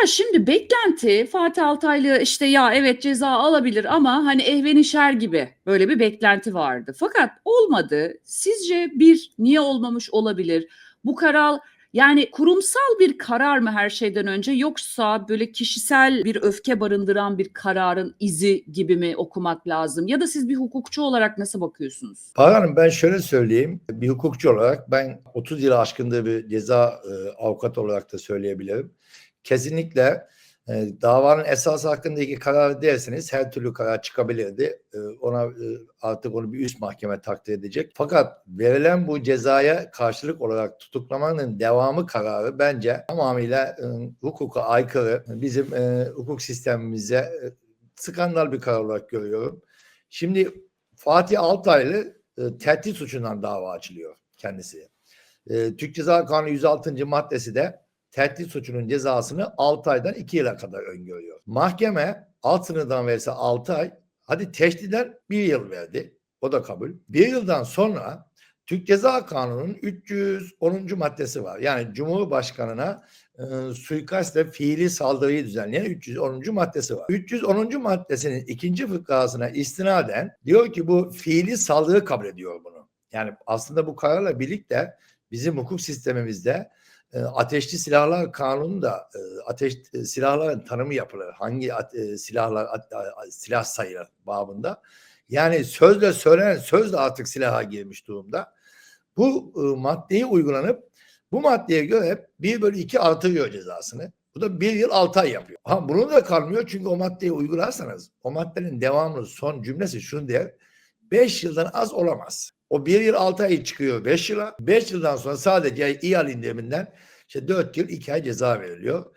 Ya şimdi beklenti Fatih Altaylı işte ya evet ceza alabilir ama hani ehvenişer gibi böyle bir beklenti vardı. Fakat olmadı. Sizce bir niye olmamış olabilir? Bu karar yani kurumsal bir karar mı her şeyden önce yoksa böyle kişisel bir öfke barındıran bir kararın izi gibi mi okumak lazım? Ya da siz bir hukukçu olarak nasıl bakıyorsunuz? Hanım ben şöyle söyleyeyim. Bir hukukçu olarak ben 30 yıl aşkındır bir ceza e, avukat olarak da söyleyebilirim. Kesinlikle e, davanın esası hakkındaki karar derseniz her türlü karar çıkabilirdi. E, ona e, artık onu bir üst mahkeme takdir edecek. Fakat verilen bu cezaya karşılık olarak tutuklamanın devamı kararı bence tamamıyla e, hukuka aykırı. Bizim e, hukuk sistemimize e, skandal bir karar olarak görüyorum. Şimdi Fatih Altaylı e, tehdit suçundan dava açılıyor kendisi. E, Türk Ceza Kanunu 106. maddesi de tehdit suçunun cezasını 6 aydan 2 yıla kadar öngörüyor. Mahkeme alt sınırdan verirse 6 ay, hadi tehdiden 1 yıl verdi. O da kabul. 1 yıldan sonra Türk Ceza Kanunu'nun 310. maddesi var. Yani Cumhurbaşkanına e, suikastle fiili saldırıyı düzenleyen 310. maddesi var. 310. maddesinin ikinci fıkrasına istinaden diyor ki bu fiili saldırı kabul ediyor bunu. Yani aslında bu kararla birlikte bizim hukuk sistemimizde e, ateşli silahlar kanununda e, ateş e, silahların tanımı yapılır. Hangi at- e, silahlar at- a- silah sayılır babında. Yani sözle söylenen söz de artık silaha girmiş durumda. Bu e, maddeyi uygulanıp bu maddeye göre 1 bölü 2 artırıyor cezasını. Bu da 1 yıl 6 ay yapıyor. Ha, bunu da kalmıyor çünkü o maddeyi uygularsanız o maddenin devamlı son cümlesi şunu der. 5 yıldan az olamaz. O 1 yıl 6 ay çıkıyor 5 yıla. 5 yıldan sonra sadece İHAL indiriminden işte 4 yıl 2 ay ceza veriliyor.